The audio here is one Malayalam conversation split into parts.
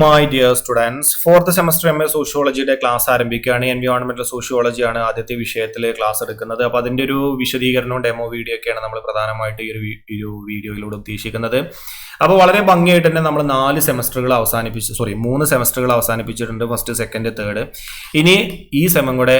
My dear students fourth semester M A സോഷ്യോളജിയുടെ class ആരംഭിക്കുകയാണ്. എൻവയോൺമെന്റൽ സോഷ്യോളജിയാണ് ആദ്യത്തെ വിഷയത്തിൽ ക്ലാസ് എടുക്കുന്നത്. അപ്പോൾ അതിന്റെ ഒരു വിശദീകരണവും ഡെമോ വീഡിയോ ഒക്കെയാണ് നമ്മൾ പ്രധാനമായിട്ട് ഈ ഒരു വീഡിയോയിലൂടെ ഉദ്ദേശിക്കുന്നത്. അപ്പോൾ വളരെ ഭംഗിയായിട്ട് തന്നെ നമ്മൾ നാല് സെമസ്റ്ററുകൾ അവസാനിപ്പിച്ച് സോറി മൂന്ന് സെമസ്റ്ററുകൾ അവസാനിപ്പിച്ചിട്ടുണ്ട് ഫസ്റ്റ് സെക്കൻഡ് തേർഡ് ഇനി ഈ സെമം കൂടെ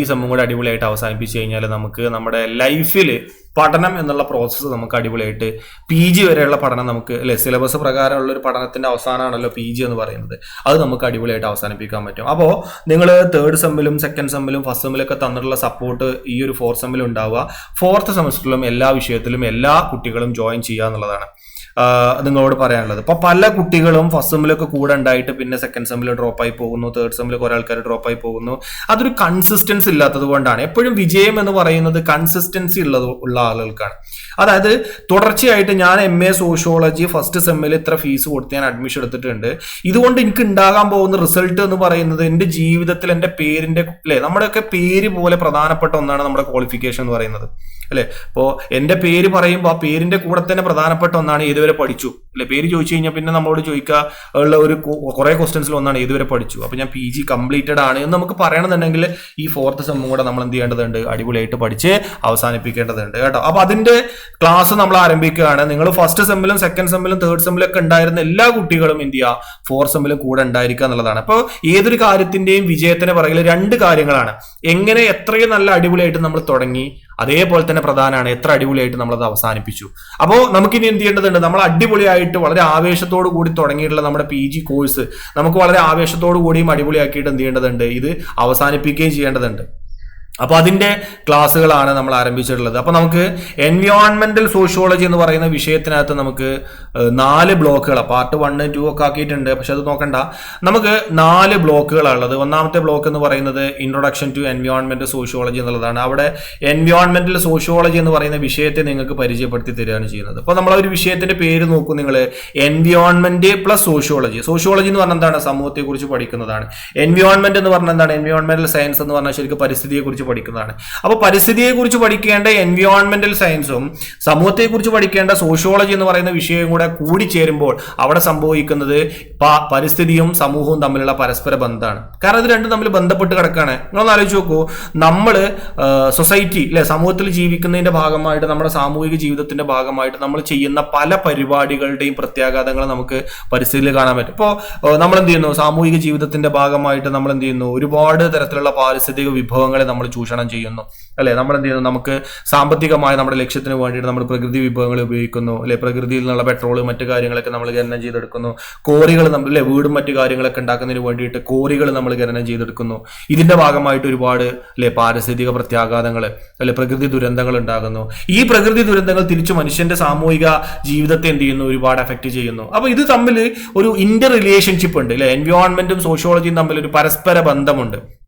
ഈ സെമം കൂടെ അടിപൊളിയായിട്ട് അവസാനിപ്പിച്ച് കഴിഞ്ഞാൽ നമുക്ക് നമ്മുടെ ലൈഫിൽ പഠനം എന്നുള്ള പ്രോസസ്സ് നമുക്ക് അടിപൊളിയായിട്ട് പി ജി വരെയുള്ള പഠനം നമുക്ക് അല്ലെ സിലബസ് പ്രകാരമുള്ള ഒരു പഠനത്തിന്റെ അവസാനമാണല്ലോ പി ജി എന്ന് പറയുന്നത്. അത് നമുക്ക് അടിപൊളിയായിട്ട് അവസാനിപ്പിക്കാൻ പറ്റും. അപ്പോൾ നിങ്ങൾ തേർഡ് സെമ്മിലും സെക്കൻഡ് സെമ്മിലും ഫസ്റ്റ് സെമ്മിലൊക്കെ തന്നിട്ടുള്ള സപ്പോർട്ട് ഈ ഒരു ഫോർത്ത് സെമ്മിലും ഉണ്ടാവുക. ഫോർത്ത് സെമസ്റ്ററിലും എല്ലാ വിഷയത്തിലും എല്ലാ കുട്ടികളും ജോയിൻ ചെയ്യുക എന്നുള്ളതാണ്. നിങ്ങളോട് പറയാനുള്ളത്. ഇപ്പൊ പല കുട്ടികളും ഫസ്റ്റ് സെമ്മിലൊക്കെ കൂടെ ഉണ്ടായിട്ട് പിന്നെ സെക്കൻഡ് സെമ്മിൽ ഡ്രോപ്പ് ആയി പോകുന്നു തേർഡ് സെമ്മിൽ കുറെ ആൾക്കാർ ഡ്രോപ്പ് ആയി പോകുന്നു. അതൊരു കൺസിസ്റ്റൻസ് ഇല്ലാത്തത് കൊണ്ടാണ്. എപ്പോഴും വിജയം എന്ന് പറയുന്നത് കൺസിസ്റ്റൻസി ഉള്ളത് ഉള്ള ആളുകൾക്കാണ്. അതായത് തുടർച്ചയായിട്ട് ഞാൻ എം എ സോഷ്യോളജി ഫസ്റ്റ് സെമ്മിൽ ഇത്ര ഫീസ് കൊടുത്ത് ഞാൻ അഡ്മിഷൻ എടുത്തിട്ടുണ്ട്. ഇതുകൊണ്ട് എനിക്ക് ഉണ്ടാകാൻ പോകുന്ന റിസൾട്ട് എന്ന് പറയുന്നത് എന്റെ ജീവിതത്തിൽ എന്റെ പേരിന്റെ അല്ലെ? നമ്മുടെയൊക്കെ പേര് പോലെ പ്രധാനപ്പെട്ട ഒന്നാണ് നമ്മുടെ ക്വാളിഫിക്കേഷൻ എന്ന് പറയുന്നത്. അല്ലെ? അപ്പോ എന്റെ പേര് പറയുമ്പോൾ ആ പേരിന്റെ കൂടെ തന്നെ പ്രധാനപ്പെട്ട ഒന്നാണ് ഏതുവരെ പഠിച്ചു? അല്ലെ പേര് ചോദിച്ചു കഴിഞ്ഞാൽ പിന്നെ നമ്മളോട് ചോദിക്കുക ഉള്ള ഒരു കുറെ ക്വസ്റ്റൻസിൽ ഒന്നാണ് ഏതുവരെ പഠിച്ചു. അപ്പൊ ഞാൻ പി ജി കംപ്ലീറ്റഡ് ആണ് എന്ന് നമുക്ക് പറയണമെന്നുണ്ടെങ്കിൽ ഈ ഫോർത്ത് സെമ്മും കൂടെ നമ്മൾ എന്ത് ചെയ്യേണ്ടതുണ്ട്? അടിപൊളിയായിട്ട് പഠിച്ച് അവസാനിപ്പിക്കേണ്ടതുണ്ട് കേട്ടോ. അപ്പൊ അതിന്റെ ക്ലാസ് നമ്മൾ ആരംഭിക്കുകയാണ്. നിങ്ങൾ ഫസ്റ്റ് സെമ്മിലും സെക്കൻഡ് സെമ്മിലും തേർഡ് സെമ്മിലും ഒക്കെ ഉണ്ടായിരുന്ന എല്ലാ കുട്ടികളും എന്ത് ചെയ്യുക ഫോർത്ത് സെമ്മിലും കൂടെ ഉണ്ടായിരിക്കുക എന്നുള്ളതാണ്. അപ്പോൾ ഏതൊരു കാര്യത്തിന്റെയും വിജയത്തിന് പറയുന്നത് രണ്ട് കാര്യങ്ങളാണ്. എങ്ങനെ എത്രയും നല്ല അടിപൊളിയായിട്ട് നമ്മൾ തുടങ്ങി അതേപോലെ തന്നെ പ്രധാനമാണ് എത്ര അടിപൊളിയായിട്ട് നമ്മളത് അവസാനിപ്പിച്ചു. അപ്പോൾ നമുക്കിനി എന്ത് ചെയ്യേണ്ടതുണ്ട്? നമ്മൾ അടിപൊളിയായിട്ട് വളരെ ആവേശത്തോടു കൂടി തുടങ്ങിയിട്ടുള്ള നമ്മുടെ പി ജി കോഴ്സ് നമുക്ക് വളരെ ആവേശത്തോടു കൂടിയും അടിപൊളിയാക്കിയിട്ട് എന്ത് ചെയ്യേണ്ടതുണ്ട്? ഇത് അവസാനിപ്പിക്കുകയും ചെയ്യേണ്ടതുണ്ട്. അപ്പൊ അതിന്റെ ക്ലാസ്സുകളാണ് നമ്മൾ ആരംഭിച്ചിട്ടുള്ളത്. അപ്പോൾ നമുക്ക് എൻവയോൺമെന്റൽ സോഷ്യോളജി എന്ന് പറയുന്ന വിഷയത്തിനകത്ത് നമുക്ക് നാല് ബ്ലോക്കുകൾ പാർട്ട് വൺ ടു ഒക്കെ ആക്കിയിട്ടുണ്ട്. പക്ഷെ അത് നോക്കണ്ട. നമുക്ക് നാല് ബ്ലോക്കുകളുള്ളത് ഒന്നാമത്തെ ബ്ലോക്ക് എന്ന് പറയുന്നത് ഇൻട്രൊഡക്ഷൻ ടു എൻവയോൺമെന്റൽ സോഷ്യോളജി എന്നുള്ളതാണ്. അവിടെ എൻവയോൺമെന്റൽ സോഷ്യോളജി എന്ന് പറയുന്ന വിഷയത്തെ നിങ്ങൾക്ക് പരിചയപ്പെടുത്തി തരികയാണ് ചെയ്യുന്നത്. അപ്പോൾ നമ്മൾ ഒരു വിഷയത്തിന്റെ പേര് നോക്കും നിങ്ങൾ എൻവയോൺമെന്റ് പ്ലസ് സോഷ്യോളജി സോഷ്യോളജി എന്ന് പറഞ്ഞാൽ എന്താണ്? സമൂഹത്തെക്കുറിച്ച് പഠിക്കുന്നതാണ്. എൻവയോൺമെന്റ് എന്ന് പറഞ്ഞാൽ എന്താണ്? എൻവയോൺമെന്റൽ സയൻസ് എന്ന് പറഞ്ഞാൽ ശരിക്കും പരിസ്ഥിതിയെ കുറിച്ച് പഠിക്കുന്നതാണ്. അപ്പോൾ പരിസ്ഥിതിയെ കുറിച്ച് പഠിക്കേണ്ട എൻവയോൺമെന്റൽ സയൻസും സമൂഹത്തെ കുറിച്ച് പഠിക്കേണ്ട സോഷ്യോളജി എന്ന് പറയുന്ന വിഷയവും കൂടെ കൂടിച്ചേരുമ്പോൾ അവിടെ സംഭവിക്കുന്നത് പരിസ്ഥിതിയും സമൂഹവും തമ്മിലുള്ള പരസ്പര ബന്ധമാണ്. കാരണം ഇത് രണ്ടും തമ്മിൽ ബന്ധപ്പെട്ട് കിടക്കുകയാണ് നിങ്ങളൊന്ന് ആലോചിച്ച് നോക്കൂ. നമ്മൾ സൊസൈറ്റി അല്ലെ സമൂഹത്തിൽ ജീവിക്കുന്നതിന്റെ ഭാഗമായിട്ട് നമ്മുടെ സാമൂഹിക ജീവിതത്തിന്റെ ഭാഗമായിട്ട് നമ്മൾ ചെയ്യുന്ന പല പരിപാടികളുടെയും പ്രത്യാഘാതങ്ങൾ നമുക്ക് പരിസ്ഥിതിയിൽ കാണാൻ പറ്റും. ഇപ്പോൾ നമ്മൾ എന്ത് ചെയ്യുന്നു? സാമൂഹിക ജീവിതത്തിന്റെ ഭാഗമായിട്ട് നമ്മൾ എന്ത് ചെയ്യുന്നു? ഒരുപാട് തരത്തിലുള്ള പാരിസ്ഥിതിക വിഭവങ്ങളെ നമ്മൾ ചൂഷണം ചെയ്യുന്നു. അല്ലെ? നമ്മൾ എന്ത് ചെയ്യുന്നു? നമുക്ക് സാമ്പത്തികമായ നമ്മുടെ ലക്ഷ്യത്തിന് വേണ്ടിയിട്ട് നമ്മൾ പ്രകൃതി വിഭവങ്ങൾ ഉപയോഗിക്കുന്നു. അല്ലെ? പ്രകൃതിയിൽ നിന്നുള്ള പെട്രോൾ മറ്റു കാര്യങ്ങളൊക്കെ നമ്മൾ ഖനനം ചെയ്തെടുക്കുന്നു. കോറികൾ നമ്മൾ അല്ലെ? വീടും മറ്റു കാര്യങ്ങളൊക്കെ ഉണ്ടാക്കുന്നതിന് വേണ്ടിയിട്ട് കോറികൾ നമ്മൾ ഖനനം ചെയ്തെടുക്കുന്നു. ഇതിന്റെ ഭാഗമായിട്ട് ഒരുപാട് അല്ലെ? പാരിസ്ഥിതിക പ്രത്യാഘാതങ്ങൾ അല്ലെ? പ്രകൃതി ദുരന്തങ്ങൾ ഉണ്ടാകുന്നു. ഈ പ്രകൃതി ദുരന്തങ്ങൾ തിരിച്ചു മനുഷ്യന്റെ സാമൂഹിക ജീവിതത്തെ എന്ത് ചെയ്യുന്നു? ഒരുപാട് എഫക്ട് ചെയ്യുന്നു. അപ്പൊ ഇത് തമ്മിൽ ഒരു ഇന്റർ റിലേഷൻഷിപ്പ് ഉണ്ട്. അല്ലെ? എൻവയോൺമെന്റും സോഷ്യോളജിയും തമ്മിൽ ഒരു പരസ്പര ബന്ധമുണ്ട്.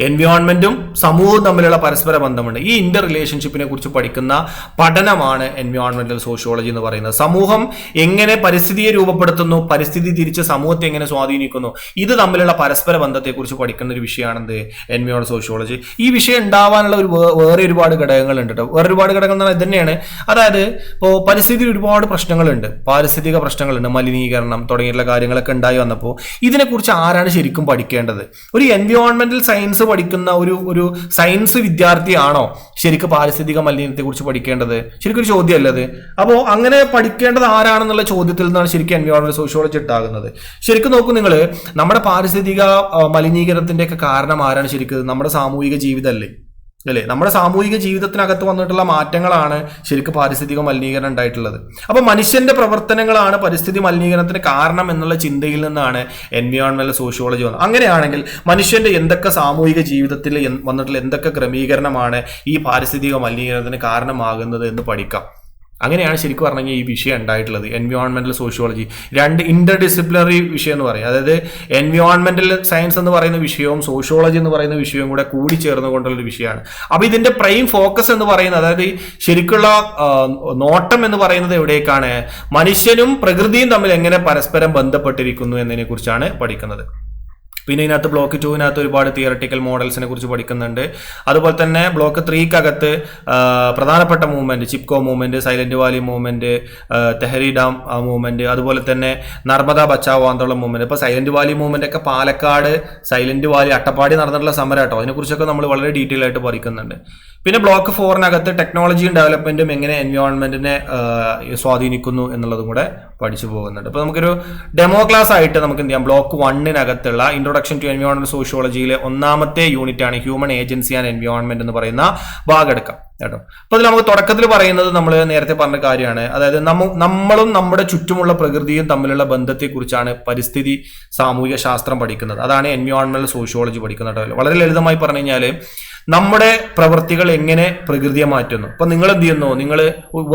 എൻവയോൺമെന്റും സമൂഹവും തമ്മിലുള്ള പരസ്പര ബന്ധമുണ്ട്. ഈ ഇന്റർ റിലേഷൻഷിപ്പിനെ കുറിച്ച് പഠിക്കുന്ന പഠനമാണ് എൻവയോൺമെന്റൽ സോഷ്യോളജി എന്ന് പറയുന്നത്. സമൂഹം എങ്ങനെ പരിസ്ഥിതിയെ രൂപപ്പെടുത്തുന്നു പരിസ്ഥിതി തിരിച്ച് സമൂഹത്തെ എങ്ങനെ സ്വാധീനിക്കുന്നു ഇത് തമ്മിലുള്ള പരസ്പര ബന്ധത്തെക്കുറിച്ച് പഠിക്കുന്ന ഒരു വിഷയമാണെന്ത്? എൻവയോൺ സോഷ്യോളജി ഈ വിഷയം ഉണ്ടാവാനുള്ള ഒരു വേറെ ഒരുപാട് ഘടകങ്ങളുണ്ട് കേട്ടോ വേറെ ഒരുപാട് ഘടകങ്ങൾ എന്ന് പറഞ്ഞാൽ ഇതന്നെയാണ്. തന്നെയാണ് അതായത് ഇപ്പോൾ പരിസ്ഥിതി ഒരുപാട് പ്രശ്നങ്ങളുണ്ട്. പാരിസ്ഥിതിക പ്രശ്നങ്ങളുണ്ട്. മലിനീകരണം തുടങ്ങിയിട്ടുള്ള കാര്യങ്ങളൊക്കെ ഉണ്ടായി വന്നപ്പോൾ ഇതിനെക്കുറിച്ച് ആരാണ് ശരിക്കും പഠിക്കേണ്ടത്? ഒരു എൻവയോൺമെന്റൽ സയൻസ് പഠിക്കുന്ന ഒരു ഒരു സയൻസ് വിദ്യാർത്ഥിയാണോ ശരിക്കും പാരിസ്ഥിതിക മലിനീകരണത്തെ കുറിച്ച് പഠിക്കേണ്ടത്? ശരിക്കും ഒരു അത്? അപ്പോൾ അങ്ങനെ പഠിക്കേണ്ടത് ആരാണെന്നുള്ള ചോദ്യത്തിൽ നിന്നാണ് ശരിക്കും എൻവയോൺമെന്റ് സോഷ്യോളജി ഉണ്ടാകുന്നത് ശരിക്കും നോക്കൂ നിങ്ങൾ നമ്മുടെ പാരിസ്ഥിതിക ഒക്കെ കാരണം ആരാണ് ശരിക്കും? നമ്മുടെ സാമൂഹിക ജീവിതമല്ലേ അല്ലേ? നമ്മുടെ സാമൂഹിക ജീവിതത്തിനകത്ത് വന്നിട്ടുള്ള മാറ്റങ്ങളാണ് ശരിക്കും പാരിസ്ഥിതിക മലിനീകരണം ഉണ്ടായിട്ടുള്ളത്. അപ്പൊ മനുഷ്യന്റെ പ്രവർത്തനങ്ങളാണ് പരിസ്ഥിതി മലിനീകരണത്തിന് കാരണം എന്നുള്ള ചിന്തയിൽ നിന്നാണ് എൻവയോൺമെന്റൽ സോഷ്യോളജി വന്നത്. അങ്ങനെയാണെങ്കിൽ മനുഷ്യന്റെ എന്തൊക്കെ സാമൂഹിക ജീവിതത്തിൽ വന്നിട്ടുള്ള എന്തൊക്കെ ക്രമീകരണമാണ് ഈ പാരിസ്ഥിതിക മലിനീകരണത്തിന് കാരണമാകുന്നത് എന്ന് പഠിക്കാം. അങ്ങനെയാണ് ശരിക്കും പറഞ്ഞെങ്കിൽ ഈ വിഷയം ഉണ്ടായിട്ടുള്ളത്. എൻവയോൺമെന്റൽ സോഷ്യോളജി രണ്ട് ഇന്റർ ഡിസിപ്ലിനറി വിഷയം എന്ന് പറയും. അതായത് എൻവയോൺമെന്റൽ സയൻസ് എന്ന് പറയുന്ന വിഷയവും സോഷ്യോളജി എന്ന് പറയുന്ന വിഷയവും കൂടെ കൂടി ചേർന്നുകൊണ്ടുള്ള ഒരു വിഷയമാണ്. അപ്പോൾ ഇതിന്റെ പ്രൈം ഫോക്കസ് എന്ന് പറയുന്നത് അതായത് ശരിക്കുള്ള നോട്ടം എന്ന് പറയുന്നത് എവിടേക്കാണ്? മനുഷ്യനും പ്രകൃതിയും തമ്മിൽ എങ്ങനെ പരസ്പരം ബന്ധപ്പെട്ടിരിക്കുന്നു എന്നതിനെ കുറിച്ചാണ് പഠിക്കുന്നത്. പിന്നെ ഇതിനകത്ത് ബ്ലോക്ക് ടുവിനകത്ത് ഒരുപാട് തിയറട്ടിക്കൽ മോഡൽസിനെ കുറിച്ച് പഠിക്കുന്നുണ്ട്. അതുപോലെ തന്നെ ബ്ലോക്ക് ത്രീക്കകത്ത് പ്രധാനപ്പെട്ട movement Chipko movement silent valley movement Tehri dam movement അതുപോലെ തന്നെ നർമ്മദ ബച്ചാവോ ആന്തോളം മൂവ്മെന്റ് ഇപ്പോൾ സൈലന്റ് വാലി മൂവ്മെന്റ് ഒക്കെ പാലക്കാട് സൈലന്റ് വാലി അട്ടപ്പാടി നടന്നിട്ടുള്ള സമരം കേട്ടോ. അതിനെക്കുറിച്ചൊക്കെ നമ്മൾ വളരെ ഡീറ്റെയിൽ ആയിട്ട് പഠിക്കുന്നുണ്ട്. പിന്നെ ബ്ലോക്ക് ഫോറിനകത്ത് ടെക്നോളജിയും ഡെവലപ്മെന്റും എങ്ങനെ എൻവയോൺമെന്റിനെ സ്വാധീനിക്കുന്നു എന്നുള്ളതും കൂടെ പഠിച്ചു പോകുന്നുണ്ട്. അപ്പോൾ നമുക്കൊരു ഡെമോ ക്ലാസ് ആയിട്ട് നമുക്ക് എന്ത് ചെയ്യാം? ബ്ലോക്ക് വണ്ണിനകത്തുള്ള ഇൻട്രൊഡക്ഷൻ ടു എൻവയോൺമെന്റ് സോഷ്യോളജിയിലെ ഒന്നാമത്തെ യൂണിറ്റ് ആണ് ഹ്യൂമൻ ഏജൻസി ആൻഡ് എൻവയോൺമെന്റ് എന്ന് പറയുന്ന ഭാഗം എടുക്കാം കേട്ടോ. അപ്പൊ അതിൽ നമുക്ക് തുടക്കത്തിൽ പറയുന്നത് നമ്മൾ നേരത്തെ പറഞ്ഞ കാര്യമാണ്. അതായത് നമ്മ നമ്മളും നമ്മുടെ ചുറ്റുമുള്ള പ്രകൃതിയും തമ്മിലുള്ള ബന്ധത്തെക്കുറിച്ചാണ് പരിസ്ഥിതി സാമൂഹിക ശാസ്ത്രം പഠിക്കുന്നത്. അതാണ് എൻവയോൺമെന്റൽ സോഷ്യോളജി പഠിക്കുന്നത് വളരെ ലളിതമായി പറഞ്ഞു കഴിഞ്ഞാൽ നമ്മുടെ പ്രവൃത്തികൾ എങ്ങനെ പ്രകൃതിയെ മാറ്റുന്നു? അപ്പൊ നിങ്ങൾ എന്ത് ചെയ്യുന്നു? നിങ്ങൾ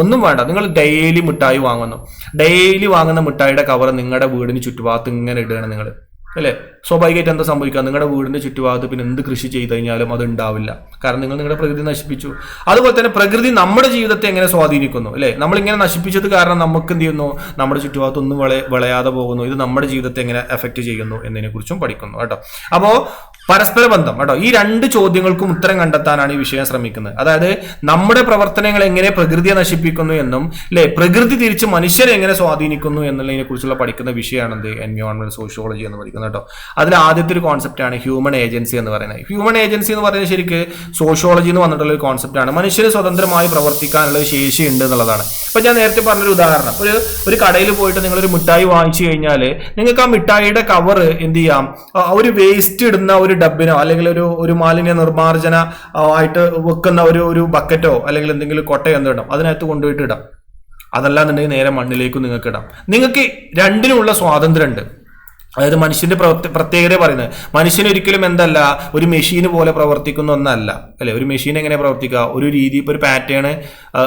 ഒന്നും വേണ്ട. നിങ്ങൾ ഡെയിലി മിഠായി വാങ്ങുന്നു. ഡെയിലി വാങ്ങുന്ന മിഠായിയുടെ കവർ നിങ്ങളുടെ വീടിന് ചുറ്റുഭാഗത്ത് ഇങ്ങനെ ഇടുകയാണ് നിങ്ങൾ അല്ലേ? സ്വാഭാവികമായിട്ട് എന്താ സംഭവിക്കുക? നിങ്ങളുടെ വീടിന്റെ ചുറ്റുഭാഗത്ത് പിന്നെ എന്ത് കൃഷി ചെയ്ത് കഴിഞ്ഞാലും അത് ഉണ്ടാവില്ല. കാരണം നിങ്ങൾ നിങ്ങളുടെ പ്രകൃതി നശിപ്പിച്ചു. അതുപോലെ തന്നെ പ്രകൃതി നമ്മുടെ ജീവിതത്തെ എങ്ങനെ സ്വാധീനിക്കുന്നു അല്ലേ? നമ്മൾ ഇങ്ങനെ നശിപ്പിച്ചത് കാരണം നമുക്ക് എന്ത് ചെയ്യുന്നു? നമ്മുടെ ചുറ്റുഭാഗത്തൊന്നും വിള വിളയാതെ പോകുന്നു. ഇത് നമ്മുടെ ജീവിതത്തെ എങ്ങനെ എഫക്ട് ചെയ്യുന്നു എന്നതിനെ കുറിച്ചും പഠിക്കുന്നു കേട്ടോ. അപ്പോൾ പരസ്പര ബന്ധം കേട്ടോ. ഈ രണ്ട് ചോദ്യങ്ങൾക്കും ഉത്തരം കണ്ടെത്താനാണ് ഈ വിഷയം ശ്രമിക്കുന്നത്. അതായത് നമ്മുടെ പ്രവർത്തനങ്ങൾ എങ്ങനെ പ്രകൃതിയെ നശിപ്പിക്കുന്നു എന്നും അല്ലെ? പ്രകൃതി തിരിച്ച് മനുഷ്യരെ എങ്ങനെ സ്വാധീനിക്കുന്നു എന്നുള്ളതിനെ കുറിച്ചുള്ള പഠിക്കുന്ന വിഷയമാണ് എന്ത് എൻവയോൺമെന്റ് സോഷ്യോളജി എന്ന് പഠിക്കുന്നത് കേട്ടോ. അതിൽ ആദ്യത്തെ ഒരു കോൺസെപ്റ്റ് ആണ് ഹ്യൂമൻ ഏജൻസി എന്ന് പറയുന്നത്. ഹ്യൂമൻ ഏജൻസി എന്ന് പറയുന്നത് ശരിക്ക് സോഷ്യോളജി എന്ന് വന്നിട്ടുള്ള ഒരു കോൺസെപ്റ്റ് ആണ്. മനുഷ്യന് സ്വതന്ത്രമായി പ്രവർത്തിക്കാനുള്ള ശേഷി ഉണ്ട് എന്നുള്ളതാണ്. അപ്പൊ ഞാൻ നേരത്തെ പറഞ്ഞൊരു ഉദാഹരണം. ഒരു ഒരു കടയിൽ പോയിട്ട് നിങ്ങൾ ഒരു മിഠായി വാങ്ങിച്ചു കഴിഞ്ഞാൽ നിങ്ങൾക്ക് ആ മിഠായിയുടെ കവർ എന്ത് ചെയ്യാം? ഒരു വേസ്റ്റ് ഇടുന്ന ഒരു ഡബിനോ അല്ലെങ്കിൽ ഒരു ഒരു മാലിന്യ നിർമ്മാർജന ആയിട്ട് വെക്കുന്ന ഒരു ഒരു ബക്കറ്റോ അല്ലെങ്കിൽ എന്തെങ്കിലും കൊട്ടയോ എന്തോ ഇടാം. അതിനകത്ത് കൊണ്ടുപോയിട്ട് ഇടാം. അതല്ലാന്നുണ്ടെങ്കിൽ നേരെ മണ്ണിലേക്കും നിങ്ങൾക്ക് ഇടാം. നിങ്ങൾക്ക് രണ്ടിനുമുള്ള സ്വാതന്ത്ര്യമുണ്ട്. അതായത് മനുഷ്യന്റെ പ്രത്യേകത പറയുന്നത്. മനുഷ്യൻ ഒരിക്കലും എന്തല്ല ഒരു മെഷീന് പോലെ പ്രവർത്തിക്കുന്ന ഒന്നല്ല. അല്ലെ? ഒരു മെഷീൻ എങ്ങനെ പ്രവർത്തിക്കുക? ഒരു രീതി ഇപ്പോൾ ഒരു പാറ്റേൺ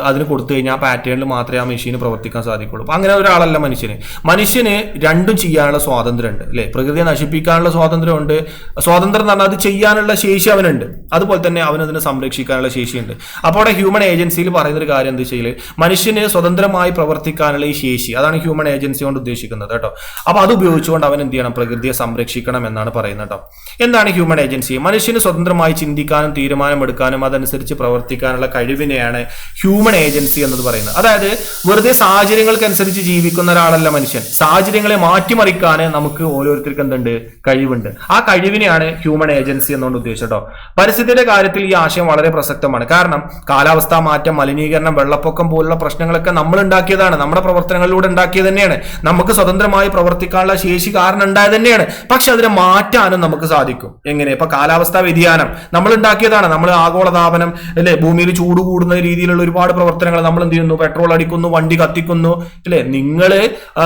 അതിന് കൊടുത്തു കഴിഞ്ഞാൽ ആ പാറ്റേണിൽ മാത്രമേ ആ മെഷീന് പ്രവർത്തിക്കാൻ സാധിക്കുള്ളൂ. അങ്ങനെ ഒരാളല്ല മനുഷ്യന്. മനുഷ്യന് രണ്ടും ചെയ്യാനുള്ള സ്വാതന്ത്ര്യമുണ്ട് അല്ലെ? പ്രകൃതിയെ നശിപ്പിക്കാനുള്ള സ്വാതന്ത്ര്യമുണ്ട്. സ്വാതന്ത്ര്യം എന്ന് പറഞ്ഞാൽ അത് ചെയ്യാനുള്ള ശേഷി അവനുണ്ട്. അതുപോലെ തന്നെ അവൻ അതിനെ സംരക്ഷിക്കാനുള്ള ശേഷിയുണ്ട്. അപ്പോൾ അവിടെ ഹ്യൂമൻ ഏജൻസിയിൽ പറയുന്ന ഒരു കാര്യം എന്താ വെച്ചാൽ മനുഷ്യന് സ്വതന്ത്രമായി പ്രവർത്തിക്കാനുള്ള ഈ ശേഷി അതാണ് ഹ്യൂമൻ ഏജൻസി കൊണ്ട് ഉദ്ദേശിക്കുന്നത് കേട്ടോ. അപ്പോൾ അത് ഉപയോഗിച്ചുകൊണ്ട് അവൻ എന്ത് ചെയ്യണം പ്രകൃതിയെ സംരക്ഷിക്കണം എന്നാണ് പറയുന്നത് കേട്ടോ എന്താണ് ഹ്യൂമൻ ഏജൻസി മനുഷ്യന് സ്വതന്ത്രമായി ചിന്തിക്കാനും തീരുമാനമെടുക്കാനും അതനുസരിച്ച് പ്രവർത്തിക്കാനുള്ള കഴിവിനെയാണ് ഹ്യൂമൻ ഏജൻസി എന്നത് പറയുന്നത്. അതായത് വെറുതെ സാഹചര്യങ്ങൾക്കനുസരിച്ച് ജീവിക്കുന്ന ഒരാളല്ല മനുഷ്യൻ. സാഹചര്യങ്ങളെ മാറ്റിമറിക്കാൻ നമുക്ക് ഓരോരുത്തർക്കും എന്തുണ്ട്? കഴിവുണ്ട്. ആ കഴിവിനെയാണ് ഹ്യൂമൻ ഏജൻസി എന്നുകൊണ്ട് ഉദ്ദേശിച്ചത് കേട്ടോ പരിസ്ഥിതിയുടെ കാര്യത്തിൽ ഈ ആശയം വളരെ പ്രസക്തമാണ്. കാരണം കാലാവസ്ഥാ മാറ്റം മലിനീകരണം വെള്ളപ്പൊക്കം പോലുള്ള പ്രശ്നങ്ങളൊക്കെ നമ്മൾ ഉണ്ടാക്കിയതാണ്. നമ്മുടെ പ്രവർത്തനങ്ങളിലൂടെ ഉണ്ടാക്കിയത് തന്നെയാണ്. നമുക്ക് സ്വതന്ത്രമായി പ്രവർത്തിക്കാനുള്ള ശേഷി കാരണം ഉണ്ടായത് തന്നെയാണ്. പക്ഷെ അതിനെ മാറ്റാനും നമുക്ക് സാധിക്കും. എങ്ങനെ? ഇപ്പൊ കാലാവസ്ഥാ വ്യതിയാനം. നമ്മൾ ഉണ്ടാക്കിയതാണ്. നമ്മൾ ആഗോളതാപനം അല്ലെ? ഭൂമിയിൽ ചൂട് കൂടുന്ന രീതിയിലുള്ള ഒരുപാട് പ്രവർത്തനങ്ങൾ നമ്മൾ എന്ത് ചെയ്യുന്നു? പെട്രോൾ അടിക്കുന്നു വണ്ടി കത്തിക്കുന്നു അല്ലെ? നിങ്ങൾ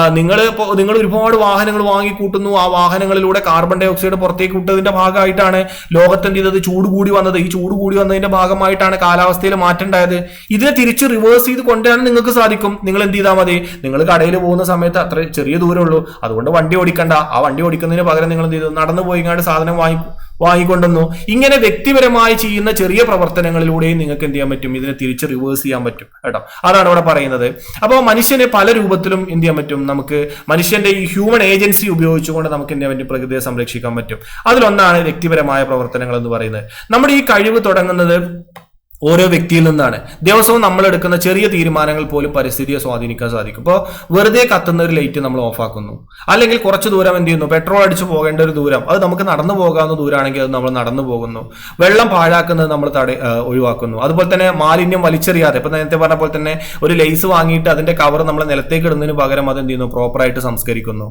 നിങ്ങൾ നിങ്ങൾ ഒരുപാട് വാഹനങ്ങൾ വാങ്ങിക്കൂട്ടുന്നു. ആ വാഹനങ്ങളിലൂടെ കാർബൺ ഡൈ ഓക്സൈഡ് പുറത്തേക്ക് വിട്ടതിന്റെ ഭാഗമായിട്ടാണ് ലോകത്ത് എന്ത് ചെയ്തത്? ചൂട് കൂടി വന്നത്. ഈ ചൂട് കൂടി വന്നതിന്റെ ഭാഗമായിട്ടാണ് കാലാവസ്ഥയിൽ മാറ്റം ഉണ്ടായത്. ഇതിനെ തിരിച്ച് റിവേഴ്സ് ചെയ്ത് കൊണ്ടുവരാൻ നിങ്ങൾക്ക് സാധിക്കും. നിങ്ങൾ എന്ത് ചെയ്താൽ മതി. നിങ്ങൾ കടയിൽ പോകുന്ന സമയത്ത് അത്ര ചെറിയ ദൂരമുള്ളൂ അതുകൊണ്ട് വണ്ടി ഓടിക്കണ്ട. ആ വണ്ടി ഓടിക്കുന്നതിന് പകരം നിങ്ങൾ എന്ത് ചെയ്തു? നടന്നു പോയിങ്ങാണ്ട് സാധനം വാങ്ങി വാങ്ങിക്കൊണ്ടുവന്നു. ഇങ്ങനെ വ്യക്തിപരമായി ചെയ്യുന്ന ചെറിയ പ്രവർത്തനങ്ങളിലൂടെയും നിങ്ങൾക്ക് എന്ത് ചെയ്യാൻ പറ്റും? ഇതിനെ തിരിച്ച് റിവേഴ്സ് ചെയ്യാൻ പറ്റും കേട്ടോ? അതാണ് ഇവിടെ പറയുന്നത്. അപ്പോൾ മനുഷ്യനെ പല രൂപത്തിലും എന്ത് ചെയ്യാൻ പറ്റും? നമുക്ക് മനുഷ്യന്റെ ഈ ഹ്യൂമൻ ഏജൻസി ഉപയോഗിച്ചുകൊണ്ട് നമുക്ക് എന്ത് ചെയ്യാൻ പറ്റും? പ്രകൃതിയെ സംരക്ഷിക്കാൻ പറ്റും. അതിലൊന്നാണ് വ്യക്തിപരമായ പ്രവർത്തനങ്ങൾ എന്ന് പറയുന്നത്. നമ്മുടെ ഈ കഴിവ് തുടങ്ങുന്നത് ഓരോ വ്യക്തിയിൽ നിന്നാണ്. ദിവസവും നമ്മൾ എടുക്കുന്ന ചെറിയ തീരുമാനങ്ങൾ പോലും പരിസ്ഥിതിയെ സ്വാധീനിക്കാൻ സാധിക്കും. ഇപ്പോൾ വെറുതെ കത്തുന്ന ഒരു ലൈറ്റ് നമ്മൾ ഓഫാക്കുന്നു അല്ലെങ്കിൽ കുറച്ച് ദൂരം എന്ത് ചെയ്യുന്നു? പെട്രോൾ അടിച്ച് പോകേണ്ട ഒരു ദൂരം. അത് നമുക്ക് നടന്നു പോകാവുന്ന ദൂരമാണെങ്കിൽ അത് നമ്മൾ നടന്നു പോകുന്നു. വെള്ളം പാഴാക്കുന്നത് നമ്മൾ തട ഒഴിവാക്കുന്നു. അതുപോലെ തന്നെ മാലിന്യം വലിച്ചെറിയാതെ. ഇപ്പൊ നേരത്തെ പറഞ്ഞ പോലെ തന്നെ ഒരു ലൈസ് വാങ്ങിയിട്ട് അതിന്റെ കവർ നമ്മൾ നിലത്തേക്ക് ഇടുന്നതിന് പകരം അത് എന്ത് ചെയ്യുന്നു? പ്രോപ്പറായിട്ട് സംസ്കരിക്കുന്നു.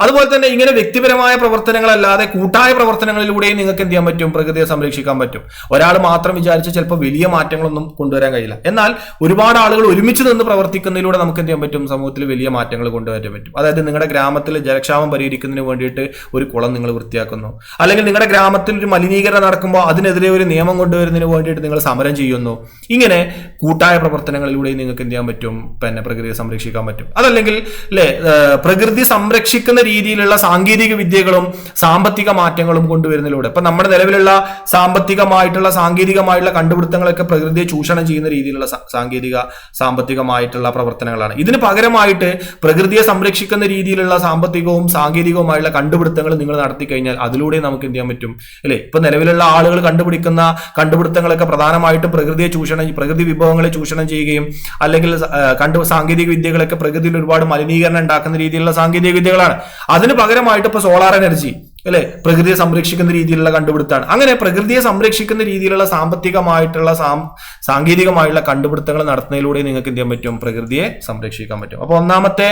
അതുപോലെ തന്നെ ഇങ്ങനെ വ്യക്തിപരമായ പ്രവർത്തനങ്ങളല്ലാതെ കൂട്ടായ പ്രവർത്തനങ്ങളിലൂടെയും നിങ്ങൾക്ക് എന്ത് ചെയ്യാൻ പറ്റും? പ്രകൃതിയെ സംരക്ഷിക്കാൻ പറ്റും. ഒരാൾ മാത്രം വിചാരിച്ച് ചിലപ്പോൾ വലിയ മാറ്റങ്ങളൊന്നും കൊണ്ടുവരാൻ കഴിയില്ല. എന്നാൽ ഒരുപാട് ആളുകൾ ഒരുമിച്ച് നിന്ന് പ്രവർത്തിക്കുന്നതിലൂടെ നമുക്ക് എന്ത് ചെയ്യാൻ പറ്റും? സമൂഹത്തിൽ വലിയ മാറ്റങ്ങൾ കൊണ്ടുവരാൻ പറ്റും. അതായത് നിങ്ങളുടെ ഗ്രാമത്തിൽ ജലക്ഷാമം പരിഹരിക്കുന്നതിന് വേണ്ടിയിട്ട് ഒരു കുളം നിങ്ങൾ വൃത്തിയാക്കുന്നു. അല്ലെങ്കിൽ നിങ്ങളുടെ ഗ്രാമത്തിൽ ഒരു മലിനീകരണം നടക്കുമ്പോൾ അതിനെതിരെ ഒരു നിയമം കൊണ്ടുവരുന്നതിന് വേണ്ടിയിട്ട് നിങ്ങൾ സമരം ചെയ്യുന്നു. ഇങ്ങനെ കൂട്ടായ പ്രവർത്തനങ്ങളിലൂടെ നിങ്ങൾക്ക് എന്ത് ചെയ്യാൻ പറ്റും? പിന്നെ പ്രകൃതിയെ സംരക്ഷിക്കാൻ പറ്റും. അതല്ലെങ്കിൽ അല്ലെ പ്രകൃതി സംരക്ഷിക്കുന്ന രീതിയിലുള്ള സാങ്കേതിക വിദ്യകളും സാമ്പത്തിക മാറ്റങ്ങളും കൊണ്ടുവരുന്നതിലൂടെ. ഇപ്പൊ നമ്മുടെ നിലവിലുള്ള സാമ്പത്തികമായിട്ടുള്ള സാങ്കേതികമായിട്ടുള്ള കണ്ടുപിടുത്തങ്ങളൊക്കെ പ്രകൃതിയെ ചൂഷണം ചെയ്യുന്ന രീതിയിലുള്ള സാങ്കേതിക സാമ്പത്തികമായിട്ടുള്ള പ്രവർത്തനങ്ങളാണ്. ഇതിന് പകരമായിട്ട് പ്രകൃതിയെ സംരക്ഷിക്കുന്ന രീതിയിലുള്ള സാമ്പത്തികവും സാങ്കേതികവുമായുള്ള കണ്ടുപിടുത്തങ്ങൾ നിങ്ങൾ നടത്തി കഴിഞ്ഞാൽ അതിലൂടെ നമുക്ക് എന്ത് ചെയ്യാൻ പറ്റും? അല്ലെ? ഇപ്പൊ നിലവിലുള്ള ആളുകൾ കണ്ടുപിടിക്കുന്ന കണ്ടുപിടുത്തങ്ങളൊക്കെ പ്രധാനമായിട്ടും പ്രകൃതിയെ ചൂഷണം പ്രകൃതി വിഭവങ്ങളെ ചൂഷണം ചെയ്യുകയും അല്ലെങ്കിൽ കണ്ടു സാങ്കേതിക വിദ്യകളൊക്കെ പ്രകൃതിയിൽ ഒരുപാട് മലിനീകരണം ഉണ്ടാക്കുന്ന രീതിയിലുള്ള സാങ്കേതിക വിദ്യകളാണ്. അതിന് പകരമായിട്ട് ഇപ്പൊ സോളാർ എനർജി അല്ലെ? പ്രകൃതിയെ സംരക്ഷിക്കുന്ന രീതിയിലുള്ള കണ്ടുപിടുത്താണ് അങ്ങനെ പ്രകൃതിയെ സംരക്ഷിക്കുന്ന രീതിയിലുള്ള സാമ്പത്തികമായിട്ടുള്ള സാം- സാങ്കേതികമായുള്ള കണ്ടുപിടുത്തങ്ങൾ നടത്തുന്നതിലൂടെ നിങ്ങൾക്ക് എന്ത് ചെയ്യാൻ പറ്റും? പ്രകൃതിയെ സംരക്ഷിക്കാൻ പറ്റും. അപ്പൊ ഒന്നാമത്തെ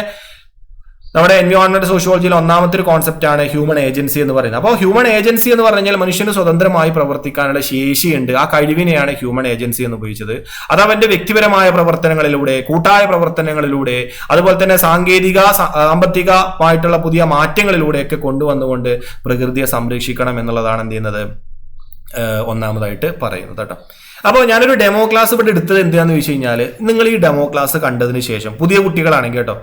നമ്മുടെ എൻവയോൺമെന്റ് സോഷ്യോളജിയിൽ ഒന്നാമത്തെ ഒരു കോൺസെപ്റ്റ് ആണ് ഹ്യൂമൻ ഏജൻസി എന്ന് പറയുന്നത്. അപ്പോൾ ഹ്യൂമൻ ഏജൻസി എന്ന് പറഞ്ഞാൽ മനുഷ്യന് സ്വതന്ത്രമായി പ്രവർത്തിക്കാനുള്ള ശേഷിയുണ്ട്. ആ കഴിവിനെയാണ് ഹ്യൂമൻ ഏജൻസി എന്ന് ഉപയോഗിച്ചത്. അത് അവന്റെ വ്യക്തിപരമായ പ്രവർത്തനങ്ങളിലൂടെ കൂട്ടായ പ്രവർത്തനങ്ങളിലൂടെ അതുപോലെ തന്നെ സാങ്കേതിക സാമ്പത്തികമായിട്ടുള്ള പുതിയ മാറ്റങ്ങളിലൂടെയൊക്കെ കൊണ്ടുവന്നുകൊണ്ട് പ്രകൃതിയെ സംരക്ഷിക്കണം എന്നുള്ളതാണ് എന്ത് ചെയ്യുന്നത്? ഒന്നാമതായിട്ട് പറയുന്നത് കേട്ടോ. അപ്പോൾ ഞാനൊരു ഡെമോ ക്ലാസ് ഇവിടെ എടുത്തത് എന്താണെന്ന് ചോദിച്ചു കഴിഞ്ഞാൽ നിങ്ങൾ ഈ ഡെമോ ക്ലാസ് കണ്ടതിന് ശേഷം പുതിയ കുട്ടികളാണെങ്കിൽ കേട്ടോ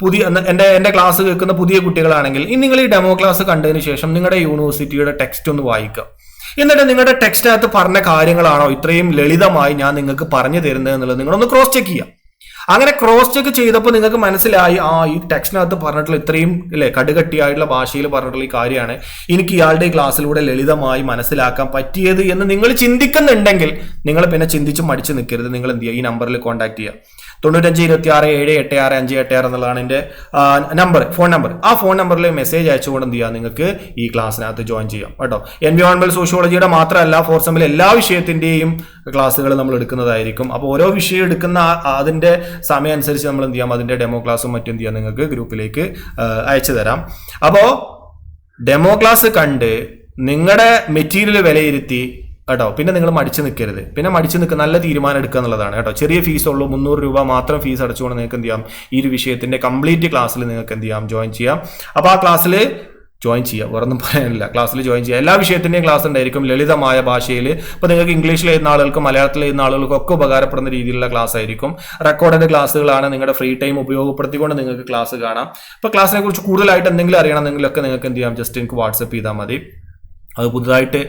പുതിയ എന്റെ എന്റെ ക്ലാസ് കേൾക്കുന്ന പുതിയ കുട്ടികളാണെങ്കിൽ നിങ്ങൾ ഈ ഡെമോ ക്ലാസ് കണ്ടതിന് ശേഷം നിങ്ങളുടെ യൂണിവേഴ്സിറ്റിയുടെ ടെക്സ്റ്റ് ഒന്ന് വായിക്കുക എന്നിട്ട് നിങ്ങളുടെ ടെക്സ്റ്റിനകത്ത് പറഞ്ഞ കാര്യങ്ങളാണോ ഇത്രയും ലളിതമായി ഞാൻ നിങ്ങൾക്ക് പറഞ്ഞു തരുന്നത് എന്നുള്ളത് നിങ്ങളൊന്ന് ക്രോസ് ചെക്ക് ചെയ്യുക. അങ്ങനെ ക്രോസ് ചെക്ക് ചെയ്തപ്പോൾ നിങ്ങൾക്ക് മനസ്സിലായി ആ ഈ ടെക്സ്റ്റിനകത്ത് പറഞ്ഞിട്ടുള്ള ഇത്രയും അല്ലേ കടുകട്ടിയായിട്ടുള്ള ഭാഷയിൽ പറഞ്ഞിട്ടുള്ള ഈ കാര്യമാണ്. എനിക്ക് ഇയാളുടെ ക്ലാസ്സിലൂടെ ലളിതമായി മനസ്സിലാക്കാൻ പറ്റിയത് എന്ന് നിങ്ങൾ ചിന്തിക്കുന്നുണ്ടെങ്കിൽ നിങ്ങൾ പിന്നെ ചിന്തിച്ച് മടിച്ച് നിൽക്കരുത്. നിങ്ങൾ എന്ത് ചെയ്യുക? ഈ നമ്പറിൽ കോൺടാക്ട് ചെയ്യുക. തൊണ്ണൂറ്റഞ്ച് ഇരുപത്തി ആറ് ഏഴ് എട്ട് ആറ് അഞ്ച് എട്ട് ആറ് എന്നുള്ളതാണ് എന്റെ നമ്പർ ഫോൺ നമ്പർ ആ ഫോൺ നമ്പറിൽ മെസ്സേജ് അയച്ചുകൊണ്ട് എന്ത് ചെയ്യുക? നിങ്ങൾക്ക് ഈ ക്ലാസ്സിനകത്ത് ജോയിൻ ചെയ്യാം. കേട്ടോ. എൻവയോൺമെന്റ് സോഷ്യോളജിയുടെ മാത്രമല്ല ഫോർ സെമ്മിൽ എല്ലാ വിഷയത്തിന്റെയും ക്ലാസ്സുകൾ നമ്മൾ എടുക്കുന്നതായിരിക്കും. അപ്പോൾ ഓരോ വിഷയം എടുക്കുന്ന അതിന്റെ സമയം അനുസരിച്ച് നമ്മൾ എന്ത് ചെയ്യാം? അതിന്റെ ഡെമോ ക്ലാസ്സും മറ്റും എന്ത് ചെയ്യാം? നിങ്ങൾക്ക് ഗ്രൂപ്പിലേക്ക് അയച്ചു തരാം. അപ്പോൾ ഡെമോ ക്ലാസ് കണ്ട് നിങ്ങളുടെ മെറ്റീരിയൽ വിലയിരുത്തി കേട്ടോ. പിന്നെ നിങ്ങൾ മടിച്ചു നിൽക്കരുത്. പിന്നെ മടിച്ചു നിൽക്കുക നല്ല തീരുമാനം എടുക്കുക എന്നുള്ളതാണ് കേട്ടോ. ചെറിയ ഫീസ് ഉള്ളൂ മുന്നൂറ് രൂപ മാത്രം ഫീസ് അടച്ചുകൊണ്ട് നിങ്ങൾക്ക് എന്ത് ചെയ്യാം? ഈ ഒരു വിഷയത്തിന്റെ കംപ്ലീറ്റ് ക്ലാസ്സിൽ നിങ്ങൾക്ക് എന്ത് ചെയ്യാം? ജോയിൻ ചെയ്യാം. അപ്പോൾ ആ ക്ലാസ്സിൽ ജോയിൻ ചെയ്യുക. വേറൊന്നും പറയാനില്ല. ക്ലാസ്സിൽ ജോയിൻ ചെയ്യുക. എല്ലാ വിഷയത്തിന്റെയും ക്ലാസ് ഉണ്ടായിരിക്കും. ലളിതമായ ഭാഷയിൽ ഇപ്പോൾ നിങ്ങൾക്ക് ഇംഗ്ലീഷിൽ എഴുതുന്ന ആളുകൾക്കും മലയാളത്തിൽ എഴുതുന്ന ആളുകൾക്കും ഒക്കെ ഉപകാരപ്പെടുന്ന രീതിയിലുള്ള ക്ലാസ് ആയിരിക്കും. റെക്കോർഡഡ് ക്ലാസ്സുകളാണ് നിങ്ങളുടെ ഫ്രീ ടൈം ഉപയോഗപ്പെടുത്തിക്കൊണ്ട് നിങ്ങൾക്ക് ക്ലാസ് കാണാം. ഇപ്പോൾ ക്ലാസ്സിനെ കുറിച്ച് കൂടുതലായിട്ട് എന്തെങ്കിലും അറിയണമെന്നെങ്കിലൊക്കെ നിങ്ങൾക്ക് എന്ത് ചെയ്യാം? ജസ്റ്റ് എനിക്ക് വാട്സപ്പ് ചെയ്താൽ മതി. അത് പുതുതായിട്ട്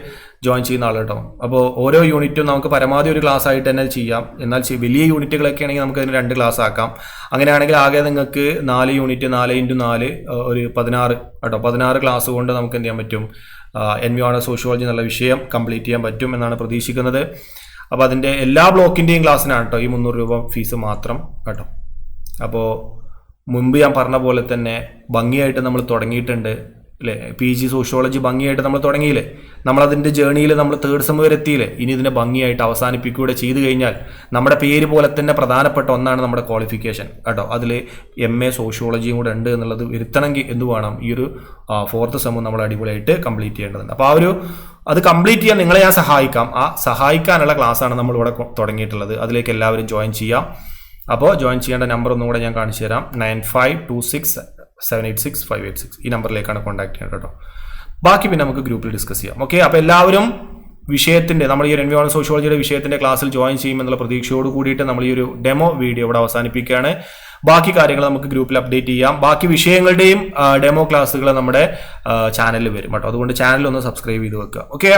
ജോയിൻ ചെയ്യുന്ന ആൾ കേട്ടോ. അപ്പോൾ ഓരോ യൂണിറ്റും നമുക്ക് പരമാവധി ഒരു ക്ലാസ് ആയിട്ട് തന്നെ ചെയ്യാം. എന്നാൽ വലിയ യൂണിറ്റുകളൊക്കെ ആണെങ്കിൽ നമുക്ക് അതിന് രണ്ട് ക്ലാസ് ആക്കാം. അങ്ങനെയാണെങ്കിൽ ആകെ നിങ്ങൾക്ക് നാല് യൂണിറ്റ് നാല് ഇന്റു നാല് ഒരു പതിനാറ് കേട്ടോ. പതിനാറ് ക്ലാസ് കൊണ്ട് നമുക്ക് എന്ത് ചെയ്യാൻ പറ്റും? എൻവിയോണ സോഷ്യോളജി എന്നുള്ള വിഷയം കംപ്ലീറ്റ് ചെയ്യാൻ പറ്റും എന്നാണ് പ്രതീക്ഷിക്കുന്നത്. അപ്പോൾ അതിന്റെ എല്ലാ ബ്ലോക്കിന്റെയും ക്ലാസ്സിനാണ് കേട്ടോ ഈ മുന്നൂറ് രൂപ ഫീസ് മാത്രം കേട്ടോ. അപ്പോൾ മുൻപ് ഞാൻ പറഞ്ഞ പോലെ തന്നെ ഭംഗിയായിട്ട് നമ്മൾ തുടങ്ങിയിട്ടുണ്ട്. അല്ലേ പി ജി സോഷ്യോളജി ഭംഗിയായിട്ട് നമ്മൾ തുടങ്ങിയില്ലേ? നമ്മളതിന്റെ ജേണിയിൽ നമ്മൾ തേർഡ് സെം വരെ എത്തിയില്ലേ? ഇനി ഇതിനെ ഭംഗിയായിട്ട് അവസാനിപ്പിക്കുകയൂടെ ചെയ്തു കഴിഞ്ഞാൽ നമ്മുടെ പേര് പോലെ തന്നെ പ്രധാനപ്പെട്ട ഒന്നാണ് നമ്മുടെ ക്വാളിഫിക്കേഷൻ കേട്ടോ? അതിൽ എം എ സോഷ്യോളജിയും കൂടെ ഉണ്ട് എന്നുള്ളത് വരുത്തണമെങ്കിൽ എന്ത് വേണം? ഈ ഒരു ഫോർത്ത് സെമ്മും നമ്മൾ അടിപൊളിയായിട്ട് കംപ്ലീറ്റ് ചെയ്യേണ്ടതുണ്ട്. അപ്പോൾ ആ ഒരു അത് കംപ്ലീറ്റ് ചെയ്യാൻ നിങ്ങളെ ഞാൻ സഹായിക്കാം. ആ സഹായിക്കാനുള്ള ക്ലാസ്സാണ് നമ്മളിവിടെ ഇവിടെ തുടങ്ങിയിട്ടുള്ളത്. അതിലേക്ക് എല്ലാവരും ജോയിൻ ചെയ്യാം. അപ്പോൾ ജോയിൻ ചെയ്യേണ്ട നമ്പർ ഒന്നും കൂടെ ഞാൻ കാണിച്ചു തരാം. Nine five two six seven eight six five eight six ഈ നമ്പറിലേക്കാണ് കോൺടാക്ട് ചെയ്യേണ്ടത് കേട്ടോ. ബാക്കി പിന്നെ നമുക്ക് ഗ്രൂപ്പിൽ ഡിസ്കസ് ചെയ്യാം. ഓക്കെ അപ്പോൾ എല്ലാവരും വിഷയത്തിന്റെ നമ്മൾ ഈ ഒരു എൻവിയോൺ സോഷ്യോളജിയുടെ വിഷയത്തിന്റെ ക്ലാസ്സിൽ ജോയിൻ ചെയ്യുമെന്നുള്ള പ്രതീക്ഷയോട് കൂടിയിട്ട് നമ്മൾ ഈ ഒരു ഡെമോ വീഡിയോ ഇവിടെ അവസാനിപ്പിക്കുകയാണ്. ബാക്കി കാര്യങ്ങൾ നമുക്ക് ഗ്രൂപ്പിൽ അപ്ഡേറ്റ് ചെയ്യാം. ബാക്കി വിഷയങ്ങളുടെയും ഡെമോ ക്ലാസ്സുകൾ നമ്മുടെ ചാനലിൽ വരും കേട്ടോ. അതുകൊണ്ട് ചാനൽ ഒന്ന് സബ്സ്ക്രൈബ് ചെയ്ത് വെക്കുക. ഓക്കെ